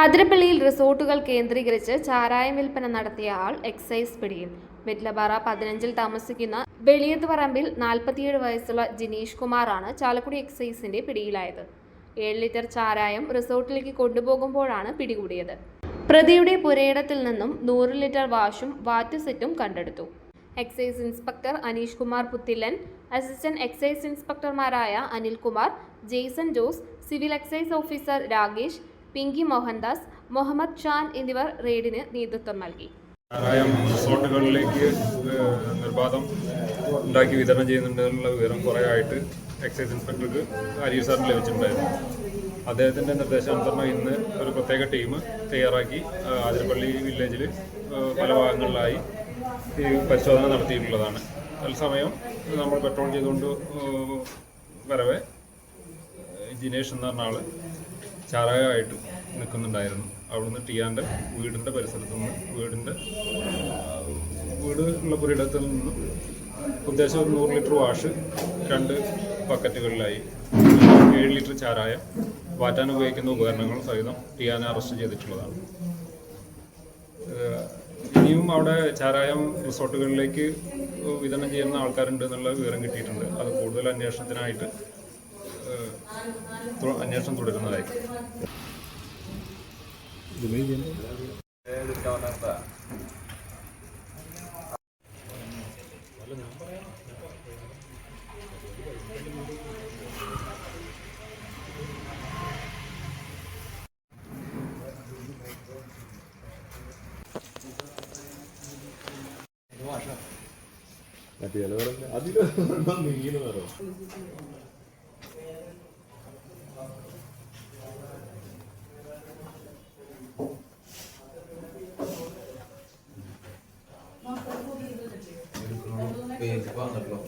അതിരപ്പള്ളിയിൽ റിസോർട്ടുകൾ കേന്ദ്രീകരിച്ച് ചാരായം വിൽപ്പന നടത്തിയ ആൾ എക്സൈസ് പിടിയിൽ. വെറ്റ്ലപാറ പതിനഞ്ചിൽ താമസിക്കുന്ന വെളിയത്ത് പറമ്പിൽ നാൽപ്പത്തിയേഴ് വയസ്സുള്ള ജിനീഷ് കുമാറാണ് ചാലക്കുടി എക്സൈസിന്റെ പിടിയിലായത്. ഏഴ് ലിറ്റർ ചാരായം റിസോർട്ടിലേക്ക് കൊണ്ടുപോകുമ്പോഴാണ് പിടികൂടിയത്. പ്രതിയുടെ പുരയിടത്തിൽ നിന്നും നൂറ് ലിറ്റർ വാഷും വാറ്റ് സെറ്റും കണ്ടെടുത്തു. Excise inspector Aneesh Kumar Puthillan assistant excise ഇൻസ്പെക്ടർമാരായ Anilkumar Jaison Jose civil excise officer Rakesh Pinky Mohandas Muhammad Shan എന്നിവർ റെയ്ഡിന് നേതൃത്വം നൽകി. റിസോർട്ടുകളിലേക്ക് നിർബാധം ഉണ്ടാക്കി വിതരണം ചെയ്യുന്നുണ്ടെന്നുള്ള വിവരം കുറേ ആയിട്ട് എക്സൈസ് ഇൻസ്പെക്ടർക്ക് അരിയർ സാറിന് ലഭിച്ചിട്ടുണ്ടായിരുന്നു അദ്ദേഹത്തിന്റെ നിർദ്ദേശാനുസരണം ഇന്ന് ഒരു പ്രത്യേക ടീം തയ്യാറാക്കി ആതിരപ്പള്ളി വില്ലേജിൽ പല ഭാഗങ്ങളിലായി ഈ പരിശോധന നടത്തിയിട്ടുള്ളതാണ്. തത്സമയം നമ്മൾ പെട്രോൾ ചെയ്തുകൊണ്ട് വരവേ ജിനേഷ് എന്ന് പറഞ്ഞ ആൾ ചാരായമായിട്ട് നിൽക്കുന്നുണ്ടായിരുന്നു. അവിടുന്ന് ടിയാന്റെ വീടിന്റെ പരിസരത്തു നിന്ന് വീടിന്റെ വീട് ഉള്ള പുരയിടത്തിൽ നിന്നും ഉദ്ദേശം ഒരു നൂറ് ലിറ്റർ വാഷ് രണ്ട് ബക്കറ്റുകളിലായി. ഏഴ് ലിറ്റർ ചാരായം വാറ്റാൻ ഉപയോഗിക്കുന്ന ഉപകരണങ്ങൾ സഹിതം ടിയാനെ അറസ്റ്റ് ചെയ്തിട്ടുള്ളതാണ്. ഇനിയും അവിടെ ചാരായം റിസോർട്ടുകളിലേക്ക് വിതരണം ചെയ്യുന്ന ആൾക്കാരുണ്ട് എന്നുള്ള വിവരം കിട്ടിയിട്ടുണ്ട്. അത് കൂടുതൽ അന്വേഷണത്തിനായിട്ട് അന്വേഷണം തുടരുന്നതായി. പറഞ്ഞ അതിലൊന്നും നീങ്ങുന്ന బాంధవ్యం